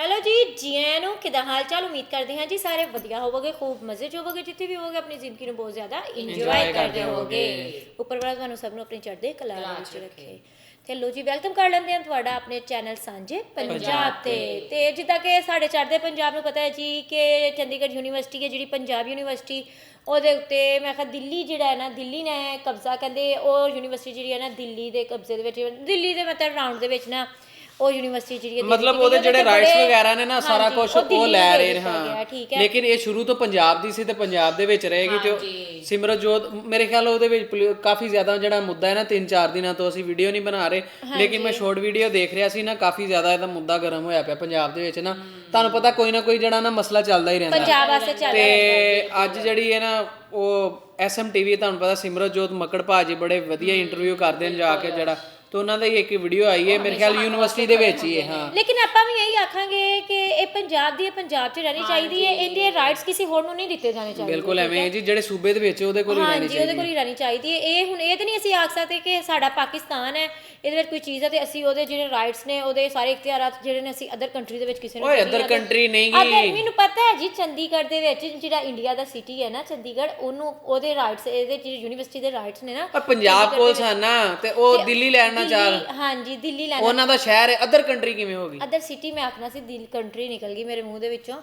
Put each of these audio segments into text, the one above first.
Hello ਜੀ ਜੀ ਆਇਆਂ ਨੂੰ ਕਿਦਾਂ ਹਾਲ ਚਾਲ ਉਮੀਦ ਕਰਦੇ ਹਾਂ ਜੀ ਸਾਰੇ ਵਧੀਆ ਹੋਵੋਗੇ ਖੂਬ ਮਜ਼ੇ ਚ ਹੋਵੋਗੇ ਜਿੱਥੇ ਵੀ ਹੋਵੋਗੇ ਆਪਣੀ ਜ਼ਿੰਦਗੀ ਨੂੰ ਬਹੁਤ ਜ਼ਿਆਦਾ ਇੰਜੋਏ ਕਰਦੇ ਹੋਵੋਗੇ। ਉੱਪਰ ਵਾਲਾ ਤੁਹਾਨੂੰ ਸਭ ਨੂੰ ਆਪਣੀ ਚੜ੍ਹਦੇ ਕਲਾ ਵਿੱਚ ਰੱਖੇ। ਤੇ ਲੋ ਜੀ ਵੈਲਕਮ ਕਰ ਲੈਂਦੇ ਹਾਂ ਤੁਹਾਡਾ ਆਪਣੇ ਚੈਨਲ ਸਾਂਝੇ ਪੰਜਾਬ ਤੇ। ਤੇ। ਜਿੱਦਾਂ ਕਿ ਸਾਡੇ ਚੜ੍ਹਦੇ ਪੰਜਾਬ ਨੂੰ ਪਤਾ ਹੈ ਜੀ ਕਿ ਚੰਡੀਗੜ੍ਹ ਯੂਨੀਵਰਸਿਟੀ ਹੈ ਜਿਹੜੀ ਪੰਜਾਬ ਯੂਨੀਵਰਸਿਟੀ ਉਹਦੇ ਉੱਤੇ ਮੈਂ ਕਿਹਾ ਦਿੱਲੀ ਜਿਹੜਾ ਹੈ ਨਾ ਦਿੱਲੀ ਨੇ ਕਬਜ਼ਾ ਕਹਿੰਦੇ ਉਹ ਯੂਨੀਵਰਸਿਟੀ ਜਿਹੜੀ ਹੈ ਨਾ ਦਿੱਲੀ ਦੇ ਕਬਜ਼ੇ ਦੇ ਵਿੱਚ ਦਿੱਲੀ ਦੇ ਮਤਲਬ ਰਾਉਂਡ ਦੇ ਵਿੱਚ ਨਾ ਉਹ ਯੂਨੀਵਰਸਿਟੀ ਜਿਹੜੀ ਹੈ ਮਤਲਬ ਉਹਦੇ ਜਿਹੜੇ ਰਾਈਟਸ ਵਗੈਰਾ ਨੇ ਨਾ ਸਾਰਾ ਕੁਝ ਉਹ ਲੈ ਰਹੇ ਨੇ ਹਾਂ। ਲੇਕਿਨ ਇਹ ਸ਼ੁਰੂ ਤੋਂ ਪੰਜਾਬ ਦੀ ਸੀ ਤੇ ਪੰਜਾਬ ਦੇ ਵਿੱਚ ਰਹੇਗੀ ਤੇ ਸਿਮਰਜੋਤ ਮੇਰੇ ਖਿਆਲ ਉਹਦੇ ਵਿੱਚ ਕਾਫੀ ਜ਼ਿਆਦਾ ਜਿਹੜਾ ਮੁੱਦਾ ਹੈ ਨਾ 3-4 ਦਿਨਾਂ ਤੋਂ ਅਸੀਂ ਵੀਡੀਓ ਨਹੀਂ ਬਣਾ ਰਹੇ। ਲੇਕਿਨ ਮੈਂ ਸ਼ਾਰਟ ਵੀਡੀਓ ਦੇਖ ਰਿਹਾ ਸੀ ਨਾ ਕਾਫੀ ਜ਼ਿਆਦਾ ਇਹਦਾ ਮੁੱਦਾ ਗਰਮ ਹੋਇਆ ਪਿਆ ਪੰਜਾਬ ਦੇ ਵਿੱਚ ਨਾ। ਤੁਹਾਨੂੰ ਪਤਾ ਕੋਈ ਨਾ ਕੋਈ ਜਿਹੜਾ ਨਾ ਮਸਲਾ ਚੱਲਦਾ ਹੀ ਰਹਿੰਦਾ। ਪੰਜਾਬ ਵਾਸਤੇ ਚੱਲ ਤੇ ਅੱਜ ਜਿਹੜੀ ਹੈ ਨਾ ਉਹ ਐਸਐਮਟੀਵੀ ਤੁਹਾਨੂੰ ਪਤਾ ਸਿਮਰਜੋਤ ਮੱਕੜ ਭਾਜੀ ਬੜੇ ਵਧੀਆ ਇੰਟਰਵਿਊ ਕਰਦੇ ਨੇ ਜਾ ਕੇ ਜਿਹੜਾ। ਤੇ ਉਹਨਾਂ ਦੀ ਇੱਕ ਵੀਡੀਓ ਆਈ ਹੈ ਮੇਰੇ ਖਿਆਲ ਯੂਨੀਵਰਸਿਟੀ ਦੇ ਵਿੱਚ ਹੀ ਹੈ ਹਾਂ। ਲੇਕਿਨ ਆਪਾਂ ਵੀ ਇਹੀ ਆਖਾਂਗੇ ਕਿ ਇਹ ਪੰਜਾਬ ਦੀ ਹੈ ਪੰਜਾਬ 'ਚ ਰਹਿਣੀ ਚਾਹੀਦੀ ਹੈ ਇਹਦੇ ਰਾਈਟਸ ਕਿਸੇ ਹੋਰ ਨੂੰ ਨਹੀਂ ਦਿੱਤੇ ਜਾਣੇ ਚਾਹੀਦੇ ਬਿਲਕੁਲ ਐਵੇਂ ਹੈ? ਜੀ ਜਿਹੜੇ ਸੂਬੇ ਦੇ ਵਿੱਚ ਉਹਦੇ ਕੋਲ ਹੀ ਰਹਿਣੀ ਹਾਂਜੀ ਉਹਦੇ ਕੋਲ ਹੀ। ਰਹਿਣੀ ਚਾਹੀਦੀ ਹੈ। ਇਹ ਹੁਣ ਇਹ ਤਾਂ ਨਹੀਂ ਅਸੀਂ ਆਖ ਸਕਦੇ ਕਿ ਸਾਡਾ ਪਾਕਿਸਤਾਨ ਹੈ ਇਹਦੇ ਵਿੱਚ ਕੋਈ ਚੀਜ਼ ਹੈ ਤੇ ਅਸੀਂ ਉਹਦੇ ਜਿਹੜੇ ਰਾਈਟਸ ਨੇ ਉਹਦੇ ਸਾਰੇ ਇਖਤਿਆਰਾਤ ਜਿਹੜੇ ਨੇ ਅਸੀਂ ਅਦਰ ਕੰਟਰੀ ਦੇ ਵਿੱਚ ਕਿਸੇ ਨੂੰ ਓਏ ਅਦਰ। ਕੰਟਰੀ ਨਹੀਂ ਅਦਰ ਗੀ ਮੈਨੂੰ ਪਤਾ ਹੈ ਜੀ ਚੰਡੀਗੜ੍ਹ ਦੇ ਵਿੱਚ ਜਿਹੜਾ ਇੰਡੀਆ ਦਾ ਸਿਟੀ ਹੈ ਨਾ ਚੰਡੀਗੜ੍ਹ ਉਹਨੂੰ ਉਹਦੇ ਰਾਈਟਸ ਇਹਦੇ ਜਿਹੜੇ ਯੂਨੀਵਰਸਿਟੀ ਦੇ ਰਾਈਟਸ ਨੇ ਨਾ ਪਰ ਪੰਜਾਬ ਕੋਲ ਸਨ ਤੇ ਉਹ ਦਿੱਲੀ ਲੈਣਾ ਚਾਹ ਹਾਂਜੀ ਦਿੱਲੀ ਲੈਣਾ ਉਹਨਾਂ ਦਾ ਸ਼ਹਿਰ ਹੈ ਅਦਰ ਕੰਟਰੀ ਕਿਵੇਂ ਹੋਗੀ ਅਦਰ ਸਿਟੀ ਮੈਂ ਆਖਣਾ ਸੀ ਦਿਲ ਕੰਟਰੀ ਨਿਕਲ ਗਈ ਮੇਰੇ ਮੂੰਹ ਦੇ ਵਿੱਚੋਂ।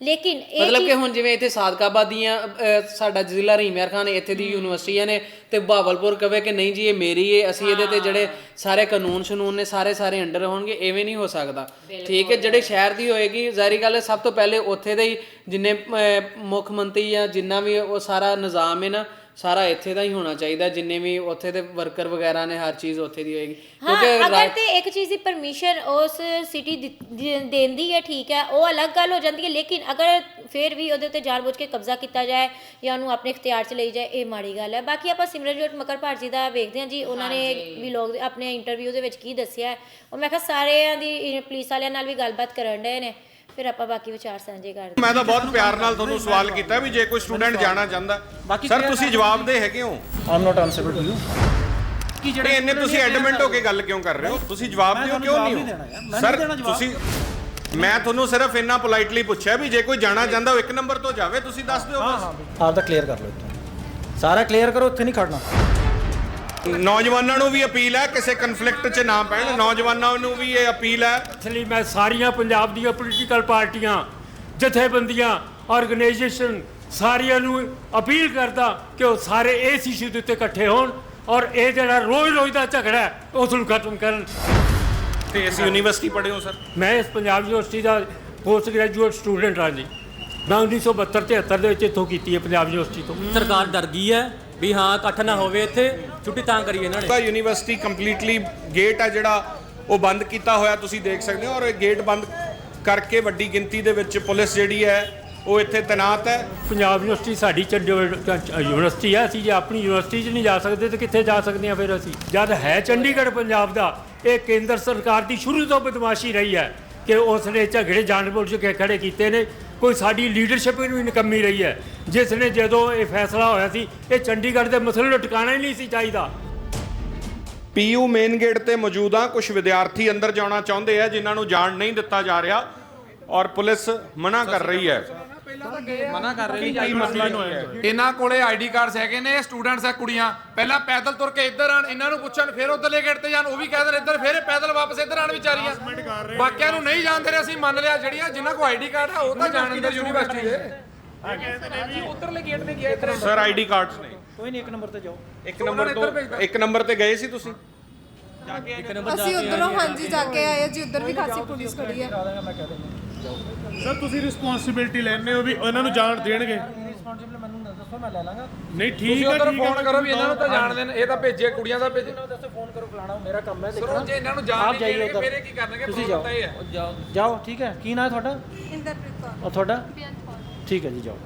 ਲੇਕਿਨ ਇਹ ਮਤਲਬ ਕਿ ਹੁਣ ਜਿਵੇਂ ਇੱਥੇ ਸਾਦਕਾਬਾਦ ਦੀਆਂ ਅਹ, ਸਾਡਾ ਜ਼ਿਲ੍ਹਾ ਰੀਮਿਆਰ ਖਾਨ ਇੱਥੇ ਦੀ ਯੂਨੀਵਰਸਿਟੀਆਂ ਨੇ ਤੇ ਬਹਾਵਲਪੁਰ ਕਵੇ ਕਿ ਨਹੀਂ ਜੀ ਇਹ ਮੇਰੀ ਹੈ ਅਸੀਂ ਇਹਦੇ ਤੇ ਜਿਹੜੇ ਸਾਰੇ ਕਾਨੂੰਨ ਸ਼ਨੂਨ ਨੇ ਸਾਰੇ ਸਾਰੇ ਅੰਡਰ ਹੋਣਗੇ ਐਵੇਂ ਨਹੀਂ ਹੋ ਸਕਦਾ। ਠੀਕ ਹੈ ਜਿਹੜੇ ਸ਼ਹਿਰ ਦੀ ਹੋਏਗੀ ਜ਼ਾਰੀ ਗੱਲ ਹੈ ਸਭ ਤੋਂ ਪਹਿਲੇ ਉੱਥੇ ਦੇ ਹੀ ਜਿੰਨੇ ਮੁੱਖ ਮੰਤਰੀ ਜਾਂ ਜਿੰਨਾ ਵੀ ਉਹ ਸਾਰਾ ਨਿਜ਼ਾਮ ਹੈ ਨਾ ਸਾਰਾ ਇੱਥੇ ਦਾ ਹੀ ਹੋਣਾ ਚਾਹੀਦਾ ਜਿੰਨੇ ਵੀ ਉੱਥੇ ਦੇ ਵਰਕਰ ਵਗੈਰਾ ਨੇ ਹਰ ਚੀਜ਼ ਉੱਥੇ ਦੀ ਹੋਏਗੀ। ਹਾਂ ਅਗਰ ਤੇ ਇੱਕ ਚੀਜ਼ ਦੀ ਪਰਮਿਸ਼ਨ ਉਸ ਸਿਟੀ ਦੇਂਦੀ ਹੈ ਠੀਕ ਹੈ ਉਹ ਅਲੱਗ ਗੱਲ ਹੋ ਜਾਂਦੀ ਹੈ ਲੇਕਿਨ ਅਗਰ ਫਿਰ ਵੀ ਉਹਦੇ ਉੱਤੇ ਜਾਣਬੁੱਝ ਕੇ ਕਬਜ਼ਾ ਕੀਤਾ ਜਾਏ ਜਾਂ ਉਹਨੂੰ ਆਪਣੇ ਇਖਤਿਆਰ 'ਚ ਲਈ ਜਾਏ ਇਹ ਮਾੜੀ ਗੱਲ ਹੈ। ਬਾਕੀ ਆਪਾਂ ਸਿਮਰਨਜੋਤ ਮਕਰ ਭਾਜੀ ਦਾ ਵੇਖਦੇ ਹਾਂ ਜੀ ਉਹਨਾਂ ਨੇ ਵੀ ਲੋਕ ਆਪਣੇ ਇੰਟਰਵਿਊ ਦੇ ਵਿੱਚ ਕੀ ਦੱਸਿਆ ਹੈ। ਉਹ ਮੈਂ ਕਿਹਾ ਸਾਰਿਆਂ ਦੀ ਪੁਲਿਸ ਵਾਲਿਆਂ ਨਾਲ ਵੀ ਗੱਲਬਾਤ ਕਰਨ ਡਏ ਨੇ ਫਿਰ ਆਪਾਂ ਬਾਕੀ ਵਿਚਾਰ ਸਾਂਝੇ ਕਰਦੇ ਮੈਂ ਤਾਂ ਬਹੁਤ ਪਿਆਰ ਨਾਲ ਤੁਹਾਨੂੰ ਸਵਾਲ ਕੀਤਾ ਵੀ ਜੇ ਕੋਈ ਸਟੂਡੈਂਟ ਜਾਣਾ ਚਾਹੁੰਦਾ ਸਰ ਤੁਸੀਂ ਜਵਾਬ ਦੇ ਹੈਗੇ ਹੋ? I'm not answerable to you ਕਿ ਜਿਹੜੇ ਇੰਨੇ ਤੁਸੀਂ ਐਡਮਿੰਟ ਹੋ ਕੇ ਗੱਲ ਕਿਉਂ ਕਰ ਰਹੇ ਹੋ? ਤੁਸੀਂ ਜਵਾਬ ਦਿਓ ਕਿਉਂ ਨਹੀਂ ਸਰ। ਤੁਸੀਂ ਮੈਂ ਤੁਹਾਨੂੰ ਸਿਰਫ ਇੰਨਾ ਪੋਲਾਈਟਲੀ ਪੁੱਛਿਆ ਵੀ ਜੇ ਕੋਈ ਜਾਣਾ ਚਾਹੁੰਦਾ ਉਹ ਇੱਕ ਨੰਬਰ ਤੋਂ ਜਾਵੇ ਤੁਸੀਂ ਦੱਸ ਦਿਓ ਬਸ। ਆਪ ਦਾ ਕਲੀਅਰ ਕਰ ਲਓ ਇੱਥੋਂ। ਸਾਰਾ ਕਲੀਅਰ ਕਰੋ ਇੱਥੇ ਨਹੀਂ ਖੜਨਾ। ਨੌਜਵਾਨਾਂ ਨੂੰ ਵੀ ਅਪੀਲ ਹੈ ਕਿਸੇ ਕਨਫਲਿਕਟ 'ਚ ਨਾ ਪੈਣ। ਨੌਜਵਾਨਾਂ ਨੂੰ ਵੀ ਇਹ ਅਪੀਲ ਹੈ। ਇਸ ਲਈ ਮੈਂ ਸਾਰੀਆਂ ਪੰਜਾਬ ਦੀਆਂ ਪੋਲੀਟੀਕਲ ਪਾਰਟੀਆਂ ਜਥੇਬੰਦੀਆਂ ਆਰਗੇਨਾਈਜੇਸ਼ਨ ਸਾਰਿਆਂ ਨੂੰ ਅਪੀਲ ਕਰਦਾ ਕਿ ਉਹ ਸਾਰੇ ਇਸ ਇਸ਼ੂ ਦੇ ਉੱਤੇ ਇਕੱਠੇ ਹੋਣ ਔਰ ਇਹ ਜਿਹੜਾ ਰੋਜ਼-ਰੋਜ਼ ਦਾ ਝਗੜਾ ਹੈ ਉਸ ਨੂੰ ਖਤਮ ਕਰਨ। ਤੇ ਅਸੀਂ ਯੂਨੀਵਰਸਿਟੀ ਪੜ੍ਹੇ ਹੋ ਸਰ ਮੈਂ ਇਸ ਪੰਜਾਬ ਯੂਨੀਵਰਸਿਟੀ ਦਾ ਪੋਸਟ ਗ੍ਰੈਜੂਏਟ ਸਟੂਡੈਂਟ ਹਾਂ ਜੀ। ਮੈਂ 1972 73 ਦੇ ਵਿੱਚ ਇੱਥੋਂ ਕੀਤੀ ਹੈ ਪੰਜਾਬ ਯੂਨੀਵਰਸਿਟੀ ਤੋਂ। ਸਰਕਾਰ ਡਰ ਗਈ ਹੈ ਵੀ ਹਾਂ ਇਕੱਠ ਨਾ ਹੋਵੇ ਇੱਥੇ ਛੁੱਟੀ ਤਾਂ ਕਰੀ ਇਹਨਾਂ ਨੇ। ਤਾਂ ਯੂਨੀਵਰਸਿਟੀ ਕੰਪਲੀਟਲੀ ਗੇਟ ਆ ਜਿਹੜਾ ਉਹ ਬੰਦ ਕੀਤਾ ਹੋਇਆ ਤੁਸੀਂ ਦੇਖ ਸਕਦੇ ਹੋ ਔਰ ਇਹ ਗੇਟ ਬੰਦ ਕਰਕੇ ਵੱਡੀ ਗਿਣਤੀ ਦੇ ਵਿੱਚ ਪੁਲਿਸ ਜਿਹੜੀ ਹੈ ਉਹ ਇੱਥੇ ਤੈਨਾਤ ਹੈ। ਪੰਜਾਬ ਯੂਨੀਵਰਸਿਟੀ ਸਾਡੀ ਚੰਡੀਗੜ੍ਹ ਚ- ਯੂਨੀਵਰਸਿਟੀ ਹੈ ਅਸੀਂ ਜੇ ਆਪਣੀ ਯੂਨੀਵਰਸਿਟੀ 'ਚ ਨਹੀਂ ਜਾ ਸਕਦੇ ਤਾਂ ਕਿੱਥੇ ਜਾ ਸਕਦੇ ਹਾਂ ਫਿਰ ਅਸੀਂ? ਜਦ ਹੈ ਚੰਡੀਗੜ੍ਹ ਪੰਜਾਬ ਦਾ ਇਹ ਕੇਂਦਰ ਸਰਕਾਰ ਦੀ ਸ਼ੁਰੂ ਤੋਂ ਬਦਮਾਸ਼ੀ ਰਹੀ ਹੈ ਕਿ ਉਸ ਨੇ ਝਗੜੇ ਜਾਣਬੁੱਝ ਕੇ ਖੜੇ ਕੀਤੇ ਨੇ। ਕੋਈ ਸਾਡੀ ਲੀਡਰਸ਼ਿਪ ਵੀ ਨਿਕੰਮੀ ਰਹੀ ਹੈ। ਜਿਸ ਨੇ ਜਦੋਂ ਇਹ ਫੈਸਲਾ ਹੋਇਆ ਸੀ ਇਹ ਚੰਡੀਗੜ੍ਹ ਦੇ ਮਸਲੇ ਨੂੰ ਟਿਕਾਣਾ ਹੀ ਨਹੀਂ ਸੀ ਚਾਹੀਦਾ। ਪੀਯੂ ਮੇਨ ਗੇਟ ਤੇ ਮੌਜੂਦ ਆ। ਕੁਝ ਵਿਦਿਆਰਥੀ ਅੰਦਰ ਜਾਣਾ ਚਾਹੁੰਦੇ ਆ ਜਿਨ੍ਹਾਂ ਨੂੰ ਜਾਣ ਨਹੀਂ ਦਿੱਤਾ ਜਾ ਰਿਹਾ ਔਰ ਪੁਲਿਸ ਮਨਾ ਕਰ ਰਹੀ ਹੈ। ਮਨਾ ਕਰ ਰਹੇ ਕੀ ਮਸਲਾ ਕੀ। ਹੈ ਇਹਨਾਂ ਕੋਲੇ ਆਈਡੀ ਕਾਰਡਸ ਹੈਗੇ ਨੇ ਸਟੂਡੈਂਟਸ ਹੈ ਕੁੜੀਆਂ। ਪਹਿਲਾਂ ਪੈਦਲ ਤੁਰ ਕੇ ਇੱਧਰ ਆਣ ਇਹਨਾਂ ਨੂੰ ਪੁੱਛਣ ਫਿਰ ਉਧਰਲੇ ਗੇਟ ਤੇ ਜਾਣ ਉਹ ਵੀ ਕਹਿ ਦੇਣ ਇੱਧਰ ਫਿਰ ਪੈਦਲ ਵਾਪਸ ਇੱਧਰ ਆਣ ਵਿਚਾਰੀਆਂ। ਬਾਕੀਆਂ ਨੂੰ ਨਹੀਂ ਜਾਣ ਦੇ ਰਹੇ ਅਸੀਂ ਮੰਨ ਲਿਆ ਜਿਹੜੀਆਂ ਜਿਨ੍ਹਾਂ ਕੋਲ ਆਈਡੀ ਕਾਰਡ ਆ ਉਹ ਤਾਂ ਜਾਣ ਅੰਦਰ ਯੂਨੀਵਰਸਿਟੀ ਦੇ। ਉਧਰਲੇ ਗੇਟ ਤੇ ਗਿਆ ਇੱਧਰ। ਸਰ ਆਈਡੀ ਕਾਰਡਸ ਨੇ। ਕੋਈ ਨਹੀਂ ਇੱਕ ਨੰਬਰ ਤੇ ਜਾਓ। ਇੱਕ ਨੰਬਰ ਤੋਂ ਇੱਕ ਨੰਬਰ ਤੇ ਗਏ ਸੀ ਤੁਸੀਂ? ਅਸੀਂ ਉਧਰੋਂ ਹਾਂਜੀ ਜਾ ਕੇ ਆਏ ਜੀ ਉਧਰ ਵੀ ਖਾਸੀ ਪੁਲਿਸ ਖੜੀ ਹੈ ਸਰ ਤੁਸੀਂ ਰਿਸਪੌਂਸਿਬਿਲਟੀ ਲੈਣੇ ਹੋ ਵੀ ਉਹਨਾਂ ਨੂੰ ਜਾਣ ਦੇਣਗੇ। ਰਿਸਪੌਂਸਿਬਲ ਮੈਨੂੰ ਦੱਸੋ ਮੈਂ ਲੈ ਲਾਂਗਾ। ਨਹੀਂ ਠੀਕ ਤੁਸੀਂ ਹੈ ਉਧਰ ਠੀਕ ਹੈ ਫੋਨ ਕਰੋ ਵੀ ਇਹਨਾਂ ਨੂੰ ਤਾਂ ਜਾਣ ਦੇਣ ਇਹ ਤਾਂ ਭੇਜੇ ਕੁੜੀਆਂ ਦਾ ਭੇਜੇ। ਦੱਸੋ ਫੋਨ ਕਰੋ ਫਲਾਣਾ ਮੇਰਾ ਕੰਮ ਹੈ ਸਰ ਦੇਖਣਾ ਉਹ ਜੇ ਇਹਨਾਂ ਨੂੰ ਜਾਣ ਆਪ ਨਹੀਂ ਜਾਈਏ ਦੇਣਗੇ ਉੱਧਰ। ਫਿਰ ਇਹ ਕੀ ਕਰਨਗੇ ਤੁਸੀਂ ਤੁਹਾਨੂੰ ਜਾਓ। ਪਤਾ ਹੀ। ਹੈ ਜਾਓ। ਠੀਕ ਹੈ। ਕੀ ਨਾਂ ਹੈ ਤੁਹਾਡਾ? ਇੰਦਰਪ੍ਰੀਤ ਕੌਰ। ਔਰ ਤੁਹਾਡਾ? ਠੀਕ ਹੈ ਜੀ ਜਾਓ।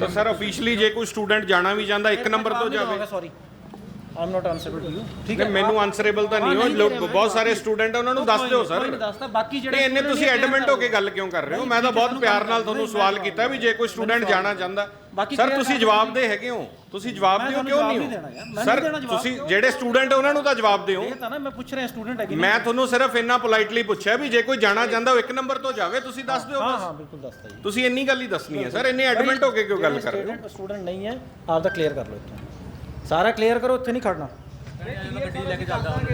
ਤਾਂ ਸਰ ਅਫੀਸ਼ੀਅਲੀ ਜੇ ਕੋਈ ਸਟੂਡੈਂਟ ਜਾਣਾ ਵੀ ਚਾਹੁੰਦਾ ਇੱਕ ਨੰਬਰ ਤੋਂ ਜਾਵੇ। Sorry I'm not answerable to you ਠੀਕ ਨਹੀਂ, ਮੈਨੂੰ ਆਨਸਰੇਬਲ ਤਾਂ ਨਹੀਂ ਹੋ ਲੋਕ ਬਹੁਤ ਸਾਰੇ ਸਟੂਡੈਂਟ ਉਹਨਾਂ ਨੂੰ ਦੱਸ ਦਿਓ ਸਰ ਕੋਈ ਨਹੀਂ ਦੱਸਦਾ ਬਾਕੀ ਜਿਹੜੇ ਇੰਨੇ ਤੁਸੀਂ ਐਡਮਿੰਟ ਹੋ ਕੇ ਗੱਲ ਕਿਉਂ ਕਰ ਰਹੇ ਹੋ? ਮੈਂ ਤਾਂ ਬਹੁਤ ਪਿਆਰ ਨਾਲ ਤੁਹਾਨੂੰ ਸਵਾਲ ਕੀਤਾ ਵੀ ਜੇ ਕੋਈ ਸਟੂਡੈਂਟ ਜਾਣਾ ਚਾਹੁੰਦਾ। ਸਰ ਤੁਸੀਂ ਜਵਾਬ ਦੇ ਹੈਗੇ ਹੋ? ਤੁਸੀਂ ਜਵਾਬ ਦਿਓ ਕਿਉਂ ਨਹੀਂ ਹੋ? ਸਰ। ਤੁਸੀਂ ਜਿਹੜੇ ਸਟੂਡੈਂਟ ਉਹਨਾਂ ਨੂੰ ਤਾਂ ਜਵਾਬ ਦਿਓ। ਇਹ ਤਾਂ ਨਾ ਮੈਂ ਪੁੱਛ ਰਿਹਾ ਸਟੂਡੈਂਟ ਹੈ ਕਿ ਮੈਂ ਤੁਹਾਨੂੰ ਸਿਰਫ ਇੰਨਾ ਪੋਲਾਈਟਲੀ ਪੁੱਛਿਆ ਵੀ ਜੇ ਕੋਈ ਜਾਣਾ ਚਾਹੁੰਦਾ ਉਹ ਇੱਕ ਨੰਬਰ ਤੋਂ ਜਾਵੇ ਤੁਸੀਂ ਦੱਸ ਦਿਓ ਹਾਂ ਹਾਂ ਬਿਲਕੁਲ ਦੱਸਦਾ ਜੀ। ਤੁਸੀਂ ਇੰਨੀ ਗੱਲ ਹੀ ਦੱਸਣੀ ਹੈ ਸਰ ਇੰਨੇ ਐਡਮਿਟ ਹੋ ਕੇ ਕਿਉਂ ਗੱਲ ਕਰ ਰਹੇ ਹੋ? ਸਟੂਡੈਂਟ ਨਹੀਂ ਹੈ ਆਪ ਦਾ ਕਲੀਅਰ ਕਰ ਲਓ ਇੱਥੋਂ। ਸਾਰਾ ਕਲੀਅਰ ਕਰੋ, ਇੱਥੇ ਨਹੀਂ ਖੜਨਾ।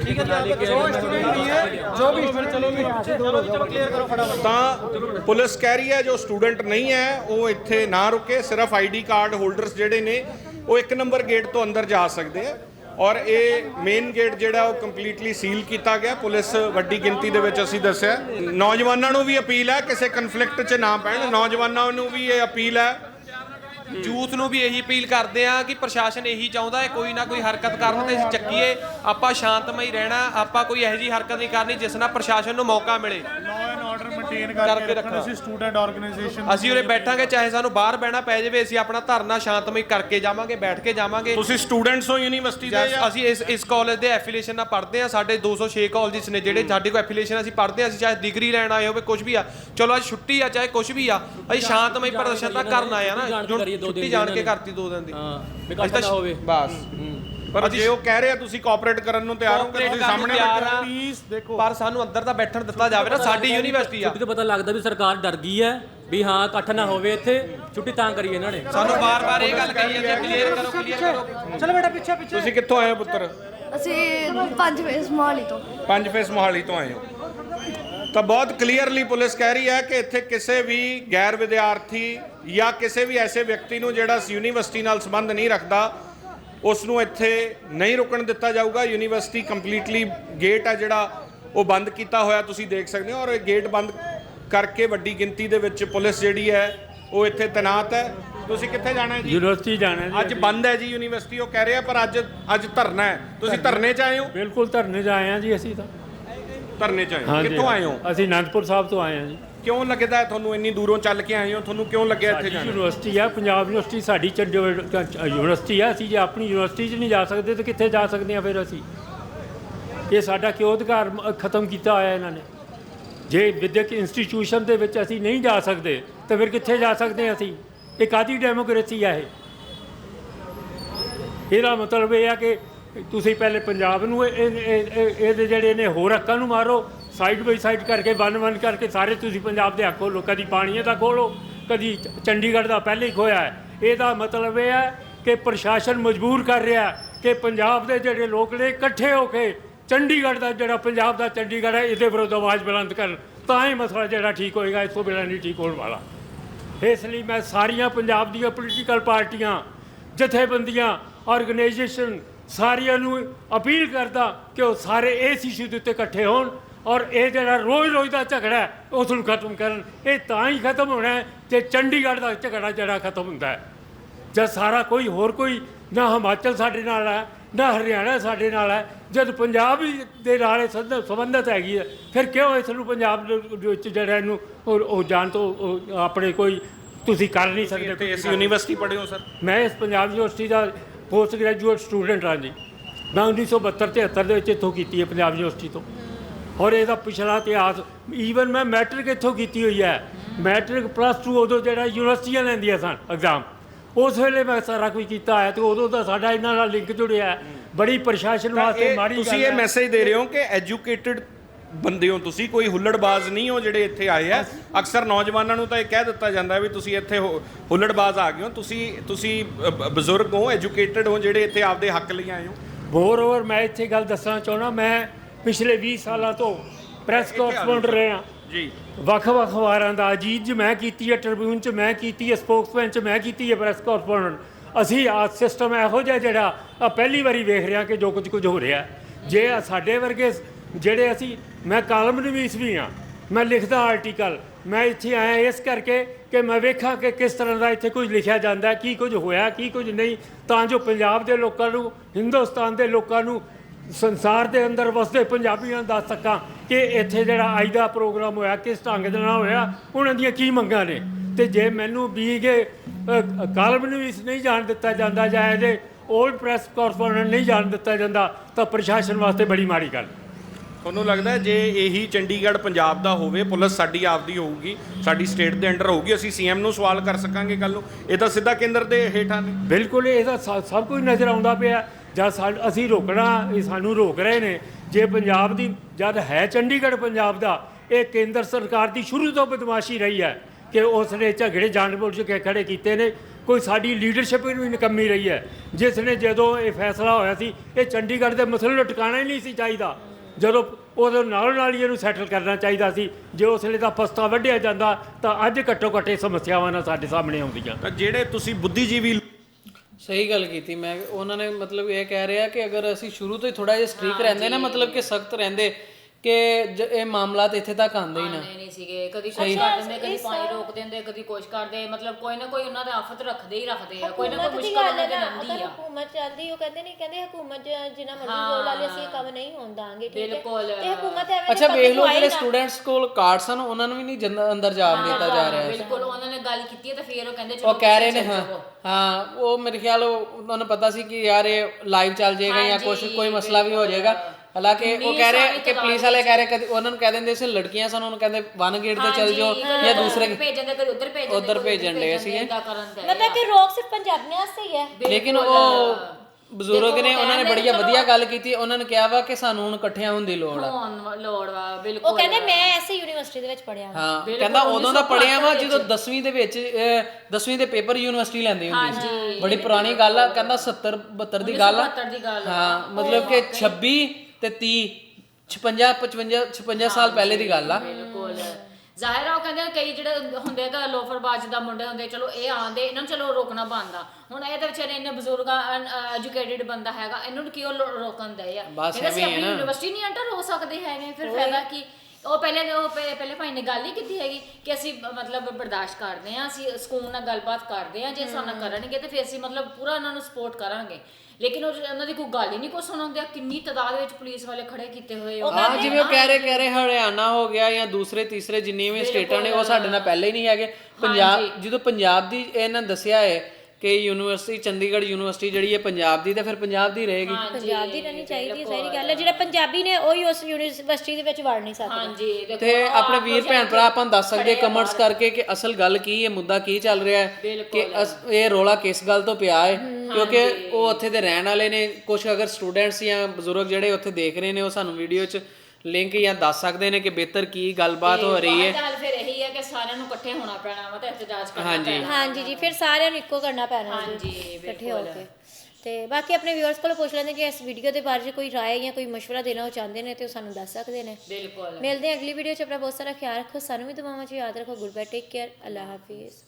ਠੀਕ ਹੈ ਜੋ ਸਟੂਡੈਂਟ ਨਹੀਂ ਹੈ ਜੋ ਵੀ ਚਲੋ ਵੀ ਚਲੋ ਚਲੋ ਕਲੀਅਰ ਕਰੋ ਫਟਾਫਟ ਤਾਂ ਪੁਲਿਸ ਕਹਿ ਰਹੀ ਹੈ, ਜੋ ਸਟੂਡੈਂਟ ਨਹੀਂ ਹੈ, ਉਹ ਇੱਥੇ ਨਾ ਰੁਕੇ, ਸਿਰਫ ਆਈਡੀ ਕਾਰਡ ਹੋਲਡਰਸ ਜਿਹੜੇ ਨੇ, ਉਹ ਇੱਕ ਨੰਬਰ ਗੇਟ ਤੋਂ ਅੰਦਰ ਜਾ ਸਕਦੇ ਆ ਔਰ ਇਹ ਮੇਨ ਗੇਟ ਜਿਹੜਾ ਉਹ ਕੰਪਲੀਟਲੀ ਸੀਲ ਕੀਤਾ ਗਿਆ। ਪੁਲਿਸ ਵੱਡੀ ਗਿਣਤੀ ਦੇ ਵਿੱਚ ਅਸੀਂ ਦੱਸਿਆ। ਨੌਜਵਾਨਾਂ ਨੂੰ ਵੀ ਅਪੀਲ ਹੈ, ਕਿਸੇ ਕਨਫਲਿਕਟ 'ਚ ਨਾ ਪੈਣ। ਨੌਜਵਾਨਾਂ ਨੂੰ ਵੀ ਇਹ ਅਪੀਲ ਹੈ ਯੂਥ ਨੂੰ ਵੀ ਇਹੀ ਅਪੀਲ ਕਰਦੇ ਆ ਕਿ ਪ੍ਰਸ਼ਾਸਨ ਇਹੀ ਚਾਹੁੰਦਾ ਹੈ, ਕੋਈ ਨਾ ਕੋਈ ਹਰਕਤ ਕਰਨ ਤੇ ਅਸੀਂ ਚੱਕੀਏ। ਆਪਾਂ ਸ਼ਾਂਤਮਈ ਰਹਿਣਾ, ਆਪਾਂ ਕੋਈ ਇਹੋ ਜਿਹੀ ਹਰਕਤ ਨਹੀਂ ਕਰਨੀ ਜਿਸ ਨਾਲ ਪ੍ਰਸ਼ਾਸਨ ਨੂੰ ਮੌਕਾ ਮਿਲੇ। ਮੇਨਟੇਨ ਕਰਕੇ ਰੱਖਣਾ। ਅਸੀਂ ਸਟੂਡੈਂਟ ਆਰਗੇਨਾਈਜੇਸ਼ਨ ਅਸੀਂ ਉਰੇ ਬੈਠਾਂਗੇ ਚਾਹੇ ਸਾਨੂੰ ਬਾਹਰ ਬਹਿਣਾ ਪੈ ਜਾਵੇ ਅਸੀਂ ਆਪਣਾ ਧਰਨਾ ਸ਼ਾਂਤਮਈ ਕਰਕੇ ਜਾਵਾਂਗੇ ਬੈਠ ਕੇ ਜਾਵਾਂਗੇ। ਤੁਸੀਂ ਸਟੂਡੈਂਟਸ ਹੋ ਯੂਨੀਵਰਸਿਟੀ ਦੇ ਜਾਂ? ਅਸੀਂ ਇਸ ਇਸ ਕਾਲਜ ਦੇ ਐਫੀਲੀਏਸ਼ਨ ਨਾਲ ਪੜ੍ਹਦੇ ਆ ਸਾਡੇ 206 ਕਾਲਜਸ ਨੇ ਜਿਹੜੇ ਸਾਡੇ ਕੋਲ ਐਫੀਲੀਏਸ਼ਨ ਅਸੀਂ ਪੜ੍ਹਦੇ ਆ ਅਸੀਂ ਚਾਹੇ ਡਿਗਰੀ ਲੈਣ ਆਏ ਹੋਵੇ ਕੁਝ ਵੀ ਆ। ਚਲੋ ਅੱਜ ਛੁੱਟੀ ਆ ਚਾਹੇ ਕੁਝ ਵੀ ਆ ਅਸੀਂ ਸ਼ਾਂਤਮਈ ਪ੍ਰਦਰਸ਼ਨ ਤਾਂ ਕਰਨ ਆਏ ਆ ਨਾ ਛੁੱਟੀ ਜਾਣ ਕੇ ਕਰਤੀ ਦੋ ਦਿਨ ਦੀ। ਹਾਂ ਤਾਂ ਨਾ ਹੋਵੇ। ਬਸ। ਪਰ ਜੇ ਉਹ ਕਹਿ ਰਹੇ ਆ ਤੁਸੀਂ ਕੋਆਪਰੇਟ ਕਰਨ ਨੂੰ ਤਿਆਰ ਹੋ ਤੁਸੀਂ ਸਾਹਮਣੇ ਬੈਠੋ। ਪਲੀਜ਼ ਦੇਖੋ। ਪਰ ਸਾਨੂੰ ਅੰਦਰ ਤਾਂ ਬੈਠਣ ਦਿੱਤਾ ਜਾਵੇ ਨਾ ਸਾਡੀ ਯੂਨੀਵਰਸਿਟੀ ਆ। ਛੁੱਟੀ ਤੋਂ ਪਤਾ ਲੱਗਦਾ ਵੀ ਸਰਕਾਰ ਡਰ ਗਈ ਹੈ ਵੀ ਹਾਂ ਇਕੱਠ ਨਾ ਹੋਵੇ ਇੱਥੇ ਛੁੱਟੀ ਤਾਂ ਕਰੀ ਇਹਨਾਂ ਨੇ। ਸਾਨੂੰ ਬਾਰ-ਬਾਰ ਇਹ ਗੱਲ ਕਹੀ ਜਾਂਦੀ ਹੈ ਕਲੀਅਰ ਕਰੋ ਕਲੀਅਰ ਕਰੋ। ਚਲੋ ਬੇਟਾ ਪਿੱਛੇ ਪਿੱਛੇ। ਤੁਸੀਂ ਕਿੱਥੋਂ ਆਏ ਹੋ ਪੁੱਤਰ? ਅਸੀਂ ਪੰਜ ਫੇਸ ਮੋਹਾਲੀ ਤੋਂ। ਪੰਜ ਫੇਸ ਮੋਹਾਲੀ ਤੋਂ ਆਏ ਹੋ। ਤਾਂ ਬਹੁਤ ਕਲੀਅਰਲੀ ਪੁਲਿਸ ਕਹਿ ਰਹੀ ਹੈ ਕਿ ਇੱਥੇ ਕਿਸੇ ਵੀ ਗੈਰ ਵਿਦਿਆਰਥੀ ਜਾਂ ਕਿਸੇ ਵੀ ਐਸੇ ਵਿਅਕਤੀ ਨੂੰ ਜਿਹੜਾ ਯੂਨੀਵਰਸਿਟੀ ਨਾਲ ਸੰਬੰਧ ਨਹੀਂ ਰੱਖਦਾ ਉਸ ਨੂੰ ਇੱਥੇ ਨਹੀਂ ਰੁਕਣ ਦਿੱਤਾ ਜਾਊਗਾ। ਯੂਨੀਵਰਸਿਟੀ ਕੰਪਲੀਟਲੀ ਗੇਟ ਹੈ ਜਿਹੜਾ ਉਹ ਬੰਦ ਕੀਤਾ ਹੋਇਆ ਤੁਸੀਂ ਦੇਖ ਸਕਦੇ ਹੋ। ਔਰ ਇਹ ਗੇਟ ਬੰਦ ਕਰਕੇ ਵੱਡੀ ਗਿਣਤੀ ਦੇ ਵਿੱਚ ਪੁਲਿਸ ਜਿਹੜੀ ਹੈ ਉਹ ਇੱਥੇ ਤਾਇਨਾਤ ਹੈ। ਤੁਸੀਂ ਕਿੱਥੇ ਜਾਣਾ ਹੈ ਜੀ? ਯੂਨੀਵਰਸਿਟੀ ਜਾਣਾ ਜੀ ਅੱਜ ਬੰਦ ਹੈ ਜੀ ਯੂਨੀਵਰਸਿਟੀ ਉਹ ਕਹਿ ਰਹੇ ਆ ਪਰ ਅੱਜ ਅੱਜ ਧਰਨਾ ਹੈ। ਤੁਸੀਂ ਧਰਨੇ। 'ਚ ਆਏ ਹੋ? ਬਿਲਕੁਲ ਧਰਨੇ 'ਚ ਆਏ ਆ ਜੀ ਅਸੀਂ ਤਾਂ। ਧਰਨੇ 'ਚ ਆਏ ਹੋ। ਕਿੱਥੋਂ ਆਏ ਹੋ? ਅਸੀਂ ਅਨੰਦਪੁਰ ਸਾਹਿਬ ਤੋਂ ਆਏ ਆ ਜੀ। ਕਿਉਂ ਲੱਗਦਾ ਤੁਹਾਨੂੰ ਇੰਨੀ ਦੂਰੋਂ ਚੱਲ ਕੇ ਆਏ ਹੋ? ਤੁਹਾਨੂੰ ਕਿਉਂ ਲੱਗਿਆ ਇੱਥੇ ਸਾਡੀ ਜਾਣਾ ਯੂਨੀਵਰਸਿਟੀ ਆ ਪੰਜਾਬ ਯੂਨੀਵਰਸਿਟੀ ਸਾਡੀ ਚੰਡੀਗੜ੍ਹ ਚ- ਯੂਨੀਵਰਸਿਟੀ ਆ। ਅਸੀਂ ਜੇ ਆਪਣੀ ਯੂਨੀਵਰਸਿਟੀ 'ਚ ਨਹੀਂ ਜਾ ਸਕਦੇ ਤਾਂ ਕਿੱਥੇ ਜਾ ਸਕਦੇ ਆ ਫਿਰ ਅਸੀਂ? ਇਹ ਸਾਡਾ ਕਿਉਂ ਅਧਿਕਾਰ ਮ- ਖਤਮ ਕੀਤਾ ਹੋਇਆ ਇਹਨਾਂ ਨੇ? ਜੇ ਵਿਦਿਅਕ ਇੰਸਟੀਚਿਊਸ਼ਨ ਦੇ ਵਿੱਚ ਅਸੀਂ ਨਹੀਂ ਜਾ ਸਕਦੇ ਤਾਂ ਫਿਰ ਕਿੱਥੇ ਜਾ ਸਕਦੇ ਹਾਂ ਅਸੀਂ? ਇਹ ਕਾਦੀ ਡੈਮੋਕ੍ਰੇਸੀ ਆ ਇਹ? ਇਹਦਾ ਮਤਲਬ ਇਹ ਆ ਕਿ ਤੁਸੀਂ ਪਹਿਲੇ ਪੰਜਾਬ ਨੂੰ ਇਹ- ਇਹ- ਇਹ- ਇਹ- ਇਹਦੇ ਜਿਹੜੇ ਨੇ ਹੋਰ ਹੱਕਾਂ ਨੂੰ ਮਾਰੋ ਸਾਈਡ ਬਾਈ ਸਾਈਡ ਕਰਕੇ ਵਨ ਵਨ ਕਰਕੇ ਸਾਰੇ ਤੁਸੀਂ ਪੰਜਾਬ ਦੇ ਹੱਕ ਖੋਲੋ ਕਦੀ ਪਾਣੀਆਂ ਦਾ ਖੋਲੋ ਕਦੀ ਚੰਡੀਗੜ੍ਹ ਦਾ ਪਹਿਲੇ ਹੀ ਖੋਇਆ ਹੈ। ਇਹਦਾ ਮਤਲਬ ਇਹ ਹੈ ਕਿ ਪ੍ਰਸ਼ਾਸਨ ਮਜਬੂਰ ਕਰ ਰਿਹਾ ਕਿ ਪੰਜਾਬ ਦੇ ਜਿਹੜੇ ਲੋਕ ਨੇ, ਇਕੱਠੇ ਹੋ ਕੇ ਚੰਡੀਗੜ੍ਹ ਦਾ ਜਿਹੜਾ ਪੰਜਾਬ ਦਾ ਚੰਡੀਗੜ੍ਹ ਹੈ, ਇਹਦੇ ਵਿਰੁੱਧ ਆਵਾਜ਼ ਬੁਲੰਦ ਕਰਨ। ਤਾਂ ਹੀ ਮਸਲਾ ਜਿਹੜਾ ਠੀਕ ਹੋਏਗਾ, ਇਸ ਤੋਂ ਬਿਨਾਂ ਨਹੀਂ ਠੀਕ ਹੋਣ ਵਾਲਾ। ਇਸ ਲਈ ਮੈਂ ਸਾਰੀਆਂ ਪੰਜਾਬ ਦੀਆਂ ਪੋਲੀਟੀਕਲ ਪਾਰਟੀਆਂ, ਜਥੇਬੰਦੀਆਂ ਆਰਗੇਨਾਈਜੇਸ਼ਨ ਸਾਰਿਆਂ ਨੂੰ ਅਪੀਲ ਕਰਦਾ ਕਿ ਉਹ ਸਾਰੇ ਇਸ ਇਸ਼ੂ ਦੇ ਉੱਤੇ ਇਕੱਠੇ ਹੋਣ। ਔਰ ਇਹ ਜਿਹੜਾ ਰੋਜ਼-ਰੋਜ਼ ਦਾ ਝਗੜਾ ਉਸ ਨੂੰ ਖਤਮ ਕਰਨ ਇਹ ਤਾਂ ਹੀ ਖਤਮ ਹੋਣਾ ਹੈ ਜੇ ਚੰਡੀਗੜ੍ਹ ਦਾ ਝਗੜਾ ਜਿਹੜਾ ਖਤਮ ਹੁੰਦਾ ਹੈ। ਜਦ ਸਾਰਾ ਕੋਈ ਹੋਰ ਕੋਈ ਨਾ ਹਿਮਾਚਲ ਸਾਡੇ ਨਾਲ ਹੈ ਨਾ ਹਰਿਆਣਾ ਸਾਡੇ ਨਾਲ ਹੈ ਜਦ ਪੰਜਾਬ ਹੀ ਦੇ ਨਾਲ ਇਹ ਸੰਬੰਧਤ ਹੈਗੀ ਹੈ ਫਿਰ ਕਿਉਂ ਇਸ ਨੂੰ ਪੰਜਾਬ ਦੇ ਵਿੱਚ ਜਿਹੜਾ ਇਹਨੂੰ ਉਹ ਉਹ ਜਾਣ ਤੋਂ ਆਪਣੇ ਕੋਈ ਤੁਸੀਂ ਕਰ ਨਹੀਂ ਸਕਦੇ ਤੇ ਇਸ ਯੂਨੀਵਰਸਿਟੀ ਪੜ੍ਹੇ ਹੋ ਸਰ? ਮੈਂ ਇਸ ਪੰਜਾਬ ਯੂਨੀਵਰਸਿਟੀ ਦਾ ਪੋਸਟ ਗ੍ਰੈਜੂਏਟ ਸਟੂਡੈਂਟ ਹਾਂ ਜੀ। ਮੈਂ 1972 73 ਦੇ ਵਿੱਚ ਇੱਥੋਂ ਕੀਤੀ ਹੈ ਪੰਜਾਬ ਯੂਨੀਵਰਸਿਟੀ ਤੋਂ। ਔਰ ਇਹਦਾ ਪਿਛਲਾ ਇਤਿਹਾਸ ਈਵਨ ਮੈਂ ਮੈਟ੍ਰਿਕ ਇੱਥੋਂ ਕੀਤੀ ਹੋਈ ਹੈ। ਮੈਟ੍ਰਿਕ ਪਲੱਸ 2 ਉਦੋਂ ਜਿਹੜਾ ਯੂਨੀਵਰਸਿਟੀਆਂ ਲੈਂਦੀਆਂ ਸਨ ਐਗਜ਼ਾਮ ਉਸ ਵੇਲੇ ਮੈਂ ਸਾਰਾ ਕੁਝ ਕੀਤਾ ਹੈ ਤੇ ਉਦੋਂ ਦਾ ਸਾਡਾ ਇਹਨਾਂ ਨਾਲ ਲਿੰਕ ਜੁੜਿਆ ਹੈ। ਬੜੀ ਪ੍ਰਸ਼ਾਸਨ ਵਾਸਤੇ ਮਾੜੀ ਤੁਸੀਂ ਇਹ। ਮੈਸੇਜ ਦੇ ਰਹੇ ਹੋ ਕਿ ਐਜੂਕੇਟਿਡ ਬੰਦੇ ਹੋ ਤੁਸੀਂ ਕੋਈ ਹੁੱਲੜਬਾਜ਼ ਨਹੀਂ ਹੋ ਜਿਹੜੇ ਇੱਥੇ ਆਏ ਆ ਅਕਸਰ ਨੌਜਵਾਨਾਂ ਨੂੰ ਤਾਂ ਇਹ ਕਹਿ ਦਿੱਤਾ ਜਾਂਦਾ ਵੀ ਤੁਸੀਂ ਇੱਥੇ ਹੁੱਲੜਬਾਜ਼ ਆ ਗਏ ਹੋ। ਤੁਸੀਂ ਤੁਸੀਂ ਬਜ਼ੁਰਗ ਹੋ ਐਜੂਕੇਟਿਡ ਹੋ ਜਿਹੜੇ ਇੱਥੇ ਆਪਦੇ ਹੱਕ ਲਈ ਆਏ ਹੋ। ਮੋਰ ਓਵਰ ਮੈਂ ਇੱਥੇ ਗੱਲ ਦੱਸਣਾ ਚਾਹੁੰਦਾ ਮੈਂ ਪਿਛਲੇ 20 ਸਾਲਾਂ ਤੋਂ ਪ੍ਰੈਸ ਕਾਰਸਪੋਂਡ ਰਿਹਾ ਜੀ। ਵੱਖ-ਵੱਖ ਅਖਬਾਰਾਂ ਦਾ ਅਜੀਤ 'ਚ ਮੈਂ ਕੀਤੀ ਹੈ ਟ੍ਰਿਬਿਊਨ 'ਚ ਮੈਂ ਕੀਤੀ ਹੈ ਸਪੋਕਸਮੈਨ 'ਚ ਮੈਂ ਕੀਤੀ ਹੈ ਪ੍ਰੈਸ ਕਾਰਸਪੋਂਡੈਂਟ ਅਸੀਂ ਆ ਸਿਸਟਮ ਇਹੋ ਜਿਹਾ ਜਿਹੜਾ ਆ ਪਹਿਲੀ ਵਾਰੀ ਵੇਖ ਰਿਹਾ ਕਿ ਜੋ ਕੁਝ ਕੁਝ ਹੋ ਰਿਹਾ ਜੇ ਸਾਡੇ ਵਰਗੇ ਜਿਹੜੇ ਅਸੀਂ ਮੈਂ ਕਾਲਮ ਨਵੀਸ ਵੀ ਆ ਮੈਂ ਲਿਖਦਾ ਆਰਟੀਕਲ ਮੈਂ ਇੱਥੇ ਆਇਆ ਇਸ ਕਰਕੇ ਕਿ ਮੈਂ ਵੇਖਾਂ ਕਿ ਕਿਸ ਤਰ੍ਹਾਂ ਦਾ ਇੱਥੇ ਕੁਝ ਲਿਖਿਆ ਜਾਂਦਾ ਕੀ ਕੁਝ ਹੋਇਆ ਕੀ ਕੁਝ ਨਹੀਂ। ਤਾਂ ਜੋ ਪੰਜਾਬ ਦੇ ਲੋਕਾਂ ਨੂੰ ਹਿੰਦੁਸਤਾਨ ਦੇ ਲੋਕਾਂ ਨੂੰ ਸੰਸਾਰ ਦੇ ਅੰਦਰ ਵਸਦੇ ਪੰਜਾਬੀਆਂ ਦੱਸ ਸਕਾਂ ਕਿ ਇੱਥੇ ਜਿਹੜਾ ਅੱਜ ਦਾ ਪ੍ਰੋਗਰਾਮ ਹੋਇਆ ਕਿਸ ਢੰਗ ਦੇ ਨਾਲ ਹੋਇਆ ਉਹਨਾਂ ਦੀਆਂ ਕੀ ਮੰਗਾਂ ਨੇ? ਤੇ ਜੇ ਮੈਨੂੰ ਵੀ ਕਿ ਕਾਲਮ ਨੂੰ ਇਸ ਨਹੀਂ ਜਾਣ ਦਿੱਤਾ ਜਾਂਦਾ ਜਾਂ ਇਹਦੇ 올ਡ ਪ੍ਰੈਸ ਕਾਰਸਪੋਂਡੈਂਟ ਨਹੀਂ ਜਾਣ ਦਿੱਤਾ ਜਾਂਦਾ ਤਾਂ ਪ੍ਰਸ਼ਾਸਨ ਵਾਸਤੇ ਬੜੀ ਮਾੜੀ ਗੱਲ। ਤੁਹਾਨੂੰ ਲੱਗਦਾ ਜੇ ਇਹੀ ਚੰਡੀਗੜ੍ਹ ਪੰਜਾਬ ਦਾ ਹੋਵੇ ਪੁਲਿਸ ਸਾਡੀ ਆਪਦੀ ਹੋਊਗੀ ਸਾਡੀ ਸਟੇਟ ਦੇ ਅੰਡਰ ਹੋਊਗੀ ਅਸੀਂ ਸੀਐਮ ਨੂੰ ਸਵਾਲ ਕਰ ਸਕਾਂਗੇ ਕੱਲ ਨੂੰ? ਇਹ ਤਾਂ ਸਿੱਧਾ ਕੇਂਦਰ ਦੇ ਹੇਠਾਂ ਨੇ। ਬਿਲਕੁਲ ਇਹਦਾ ਸ- ਸਭ ਕੁਝ ਨਜ਼ਰ ਆਉਂਦਾ ਪਿਆ। ਜਾਂ ਸਾ- ਅਸੀਂ ਰੋਕਣਾ, ਇਹ ਸਾਨੂੰ ਰੋਕ ਰਹੇ ਨੇ। ਜੇ ਪੰਜਾਬ ਦੀ ਜਦ ਹੈ ਚੰਡੀਗੜ੍ਹ ਪੰਜਾਬ ਦਾ, ਇਹ ਕੇਂਦਰ ਸਰਕਾਰ ਦੀ ਸ਼ੁਰੂ ਤੋਂ ਬਦਮਾਸ਼ੀ ਰਹੀ ਹੈ ਕਿ ਉਸ ਨੇ ਝਗੜੇ ਜਾਣਬੁੱਝ ਕੇ ਖੜੇ ਕੀਤੇ ਨੇ। ਕੋਈ ਸਾਡੀ ਲੀਡਰਸ਼ਿਪ ਵੀ ਨਿਕੰਮੀ ਰਹੀ ਹੈ। ਜਿਸ ਨੇ ਜਦੋਂ ਇਹ ਫੈਸਲਾ ਹੋਇਆ ਸੀ, ਇਹ ਚੰਡੀਗੜ੍ਹ ਦੇ ਮਸਲੇ ਨੂੰ ਟਿਕਾਣਾ ਹੀ ਨਹੀਂ ਸੀ ਚਾਹੀਦਾ। ਜਦੋਂ ਉਹਦੇ ਨਾਲ ਨਾਲ ਹੀ ਇਹਨੂੰ ਸੈਟਲ ਕਰਨਾ ਚਾਹੀਦਾ ਸੀ। ਜੇ ਉਸ ਵੇਲੇ ਦਾ ਪਸਤਾ ਵੱਢਿਆ ਜਾਂਦਾ, ਤਾਂ ਅੱਜ ਘੱਟੋ ਘੱਟ ਇਹ ਸਮੱਸਿਆਵਾਂ ਨਾਲ ਸਾਡੇ ਸਾਹਮਣੇ ਆਉਂਦੀਆਂ। ਤਾਂ ਜਿਹੜੇ ਤੁਸੀਂ ਬੁੱਧੀਜੀਵੀ ਸਹੀ ਗੱਲ ਕੀਤੀ ਮੈਂ, ਉਹਨਾਂ ਨੇ ਮਤਲਬ ਇਹ ਕਹਿ ਰਿਹਾ ਕਿ ਅਗਰ ਅਸੀਂ ਸ਼ੁਰੂ ਤੋਂ ਹੀ ਥੋੜਾ ਜਿਹਾ ਸਟ੍ਰਿਕ ਰਹਿੰਦੇ ਨਾ, ਮਤਲਬ ਕਿ ਸਖਤ ਰਹਿੰਦੇ ਕਿ ਜ- ਇਹ ਮਾਮਲਾ ਤੇ ਇੱਥੇ ਤੱਕ ਆਉਂਦੇ ਹੀ ਨਾ। ਨਹੀਂ ਨਹੀਂ ਸੀਗੇ। ਕਦੀ ਕੁਛ ਕਰ ਦਿੰਦੇ ਕਦੀ ਪਾਣੀ ਰੋਕ ਦਿੰਦੇ ਕਦੀ ਕੁਛ ਕਰਦੇ। ਮਤਲਬ ਕੋਈ ਨਾ ਕੋਈ ਉਹਨਾਂ ਦੇ ਆਫਤ ਰੱਖਦੇ ਹੀ ਰੱਖਦੇ ਆ। ਕੋਈ ਨਾ ਕੋਈ ਮੁਸ਼ਕਲ ਉਹਨਾਂ ਦੇ ਅਗਰ ਆ। ਹਕੂਮਤ ਚੱਲਦੀ ਉਹ ਕਹਿੰਦੇ ਨਹੀਂ ਕਹਿੰਦੇ ਹਕੂਮਤ ਜ- ਜਿੰਨਾ ਮਰਜ਼ੀ ਜ਼ੋਰ ਲਾ ਲਈ ਅਸੀਂ ਇਹ ਕੰਮ ਨਹੀਂ ਹੋਣ ਦਾਂਗੇ ਠੀਕ ਹੈ? ਬਿਲਕੁਲ। ਤੇ ਹਕੂਮਤ ਐਵੇਂ ਅੱਛਾ ਵੇਖ ਲਓ ਜਿਹੜੇ। ਸਟੂਡੈਂਟਸ ਕੋਲ ਕਾਰਡਸ ਹਨ ਉਹਨਾਂ ਨੂੰ ਵੀ ਨਹੀਂ ਅੰਦਰ ਜਾਣ ਦਿੱਤਾ ਜਾ ਰਿਹਾ ਹੈ। ਬਿਲਕੁਲ ਉਹਨਾਂ ਨੇ ਗੱਲ ਕੀਤੀ ਹੈ ਤਾਂ ਫਿਰ ਉਹ ਕਹਿੰਦੇ ਚਲੋ ਉਹ ਕਹਿ ਰਹੇ ਨੇ ਹਾਂ। ਹਾਂ ਉਹ ਮੇਰੇ ਖਿਆਲ ਉਹ ਉਹਨਾਂ ਨੂੰ ਪਤਾ ਸੀ ਕਿ ਯਾਰ ਇਹ ਲਾਈਵ ਚੱਲ ਜਾਏਗਾ ਜਾਂ ਕੁਝ ਕੋਈ ਮਸਲਾ ਵੀ ਹੋ ਜਾਏਗਾ। ਹਾਲਾਂਕਿ ਉਹ ਕਹਿ ਰਹੇ ਕਿ ਪੁਲਿਸ ਵਾਲੇ ਕਹਿ ਰਹੇ ਕਦੇ ਉਹਨਾਂ ਨੂੰ ਕਹਿ ਦਿੰਦੇ ਸੀ ਲੜਕੀਆਂ ਸਨ ਉਹਨੂੰ ਕਹਿੰਦੇ ਵਨ ਗੇਟ ਤੇ ਚੱਲ ਜਾਓ ਜਾਂ ਦੂਸਰੇ ਭੇਜਣ ਦੇ ਕਦੇ ਉੱਧਰ ਭੇਜਣ ਉੱਧਰ ਭੇਜਣ ਡਏ ਸੀਗੇ। ਦੇ ਮਤਲਬ ਕਿ ਰੋਕ ਸਿਰਫ ਪੰਜਾਬੀਆਂ ਵਾਸਤੇ ਹੀ ਹੈ। ਲੇਕਿਨ ਉਹ ਬਜ਼ੁਰਗ ਨੇ ਉਹਨਾਂ ਨੇ ਬੜੀ ਵਧੀਆ ਗੱਲ ਕੀਤੀ ਉਹਨਾਂ ਨੇ ਕਿਹਾ ਵਾ ਕਿ ਸਾਨੂੰ ਹੁਣ ਇਕੱਠਿਆਂ ਹੋਣ ਦੀ ਲੋੜ ਆ। ਲੋੜ ਵਾ ਬਿਲਕੁਲ। ਉਹ ਕਹਿੰਦੇ ਮੈਂ ਐਸੇ ਯੂਨੀਵਰਸਿਟੀ ਦੇ ਵਿੱਚ ਪੜਿਆ ਹਾਂ ਕਹਿੰਦਾ ਉਦੋਂ ਦਾ ਪੜਿਆ ਵਾ ਜਦੋਂ 10ਵੀਂ ਦੇ ਵਿੱਚ 10ਵੀਂ ਦੇ ਪੇਪਰ ਯੂਨੀਵਰਸਿਟੀ ਲੈਂਦੀ ਹੁੰਦੀ ਸੀ। ਬੜੀ ਪੁਰਾਣੀ ਗੱਲ ਆ ਕਹਿੰਦਾ 70 72 ਦੀ ਗੱਲ ਆ। 72 ਦੀ ਗੱਲ ਹਾਂ ਮਤਲਬ ਕਿ 26 ਤੇ 30 56 55 56 ਸਾਲ ਪਹਿਲੇ ਦੀ ਗੱਲ ਆ। ਬਿਲਕੁਲ। ਜ਼ਾਹਿਰ ਆ ਉਹ ਕਹਿੰਦੇ ਆ ਕਈ ਜਿਹੜੇ ਹੁੰਦੇ ਤਾਂ ਲੋਫਰਬਾਜ਼ ਦਾ ਮੁੰਡੇ ਹੁੰਦੇ ਚਲੋ ਇਹ ਆਂਦੇ ਇਹਨਾਂ ਨੂੰ ਚਲੋ ਰੋਕਣਾ ਬੰਦਾ ਹੁਣ ਇਹ ਤਾਂ ਵਿਚਾਰੇ ਇੰਨੇ ਬਜ਼ੁਰਗ ਐਜੂਕੇਟਿਡ ਬੰਦਾ ਹੈਗਾ ਇਹਨਾਂ ਕਿਉਂ ਰੋਕਣ ਦੇ ਆ? ਬਸ ਕਹਿੰਦੇ ਅਸੀਂ ਐਵੇਂ ਹੀ ਹੈ ਆਪਣੀ ਨਾ। ਯੂਨੀਵਰਸਿਟੀ ਨਹੀਂ ਐਂਟਰ ਹੋ ਸਕਦੇ ਹੈਗੇ ਫਿਰ ਫਾਇਦਾ ਕੀ? ਉਹ ਪਹਿਲੇ ਉਹ ਪਹਿ- ਪਹਿਲੇ ਭਾਈ ਨੇ ਗੱਲ ਹੀ ਕੀਤੀ ਹੈਗੀ ਕਿ ਅਸੀਂ ਬ- ਮਤਲਬ ਬਰਦਾਸ਼ਤ ਕਰਦੇ ਹਾਂ ਅਸੀਂ ਸਕੂਨ ਨਾਲ ਗੱਲਬਾਤ ਕਰਦੇ ਹਾਂ ਜੇ ਸਾਡੇ ਨਾਲ ਕਰਨਗੇ ਤੇ ਫਿਰ ਅਸੀਂ ਮਤਲਬ ਪੂਰਾ ਉਹਨਾਂ ਨੂੰ ਸਪੋਰਟ ਕਰਾਂਗੇ। ਲੇਕਿਨ ਉਹ ਉਹਨਾਂ ਦੀ ਕੋਈ ਗੱਲ ਹੀ ਨਹੀਂ ਕੋਈ ਸੁਣਾਉਂਦੇ ਆ ਕਿੰਨੀ ਤਾਦਾਦ ਵਿੱਚ ਪੁਲਿਸ ਵਾਲੇ ਖੜੇ ਕੀਤੇ ਹੋਏ ਆ। ਹਾਂ ਜਿਵੇਂ ਉਹ ਕਹਿ ਰਹੇ ਕਹਿ ਰਹੇ ਹਰਿਆਣਾ ਹੋ ਗਿਆ ਜਾਂ ਦੂਸਰੇ ਤੀਸਰੇ ਜਿੰਨੇ ਵੀ ਸਟੇਟਾਂ ਨੇ ਉਹ ਸਾਡੇ ਨਾਲ ਪਹਿਲੇ ਹੀ ਨਹੀਂ ਹੈਗੇ। ਪੰਜਾਬ ਜਦੋਂ ਪੰਜਾਬ ਦੀ ਇਹਨਾਂ ਦੱਸਿਆ ਹੈ ਕਿ ਯੂਨੀਵਰਸਿਟੀ ਚੰਡੀਗੜ੍ਹ ਯੂਨੀਵਰਸਿਟੀ ਜਿਹੜੀ ਹੈ ਪੰਜਾਬ ਦੀ ਤੇ ਫਿਰ ਪੰਜਾਬ ਦੀ ਰਹੇਗੀ। ਪੰਜਾਬ ਦੀ ਰਹਿਣੀ ਚਾਹੀਦੀ ਹੈ ਸਾਰੀ ਗੱਲ ਹੈ। ਜਿਹੜਾ ਪੰਜਾਬੀ ਨੇ ਉਹੀ ਉਸ ਯੂਨੀਵਰਸਿਟੀ ਦੇ ਵਿੱਚ ਵੜ ਨਹੀਂ ਸਕਦਾ। ਹਾਂਜੀ ਦੇਖੋ ਤੇ ਆਪਣੇ ਵੀਰ ਭੈਣ ਭਰਾ ਆਪਾਂ ਨੂੰ ਦੱਸ ਸਕਦੇ ਕਮੈਂਟਸ ਕਰਕੇ ਕਿ ਅਸਲ ਗੱਲ ਕੀ ਹੈ ਮੁੱਦਾ ਕੀ ਚੱਲ ਰਿਹਾ ਹੈ ਕਿ ਇਹ ਰੋਲਾ ਕਿਸ ਗੱਲ ਤੋਂ ਪਿਆ ਹੈ? ਕਿਉਂਕਿ ਉਹ ਉੱਥੇ ਦੇ ਰਹਿਣ ਵਾਲੇ ਨੇ ਕੁਝ ਅਗਰ ਸਟੂਡੈਂਟਸ ਜਾਂ ਬਜ਼ੁਰਗ ਜਿਹੜੇ ਉੱਥੇ ਦੇਖ ਰਹੇ ਨੇ ਉਹ ਸਾਨੂੰ ਵੀਡੀਓ 'ਚ ਲਿੰਕ ਜਾਂ ਦੱਸ ਸਕਦੇ ਨੇ ਕਿ ਬਿਹਤਰ ਕੀ ਗੱਲਬਾਤ ਹੋ ਰਹੀ ਹੈ। ਹਾਲ ਫਿਰ ਇਹੀ ਹੈ ਕਿ ਸਾਰਿਆਂ ਨੂੰ ਇਕੱਠੇ ਹੋਣਾ ਪੈਣਾ ਵਾ ਤੇ ਇhtਜਾਜ ਕਰਨਾ ਹਾਂਜੀ। ਪੈਣਾ। ਹਾਂਜੀ ਜੀ ਫਿਰ ਸਾਰਿਆਂ ਨੂੰ ਇੱਕੋ ਕਰਨਾ ਪੈਣਾ ਹਾਂਜੀ, ਇਕੱਠੇ ਹੋ ਕੇ। ਤੇ ਬਾਕੀ ਆਪਣੇ ਵਿਊਅਰਸ ਕੋਲੋਂ ਪੁੱਛ ਲੈਂਦੇ ਜੇ ਇਸ ਵੀਡੀਓ ਦੇ ਬਾਰੇ 'ਚ ਕੋਈ ਰਾਏ ਜਾਂ ਕੋਈ ਮਸ਼ਵਰਾ ਦੇਣਾ ਉਹ ਚਾਹੁੰਦੇ ਨੇ ਤੇ ਉਹ ਸਾਨੂੰ ਦੱਸ ਸਕਦੇ ਨੇ। ਬਿਲਕੁਲ। ਮਿਲਦੇ ਹਾਂ ਅਗਲੀ ਵੀਡੀਓ 'ਚ ਆਪਣਾ ਬਹੁਤ ਸਾਰਾ ਖਿਆਲ ਰੱਖੋ ਸਾਨੂੰ ਵੀ ਦੁਆਵਾਂ 'ਚ ਯਾਦ ਰੱਖੋ। ਗੁੱਡ ਬਾਏ ਟੇਕ ਕੇਅਰ ਅੱਲਾ ਹਾਫਿਜ਼।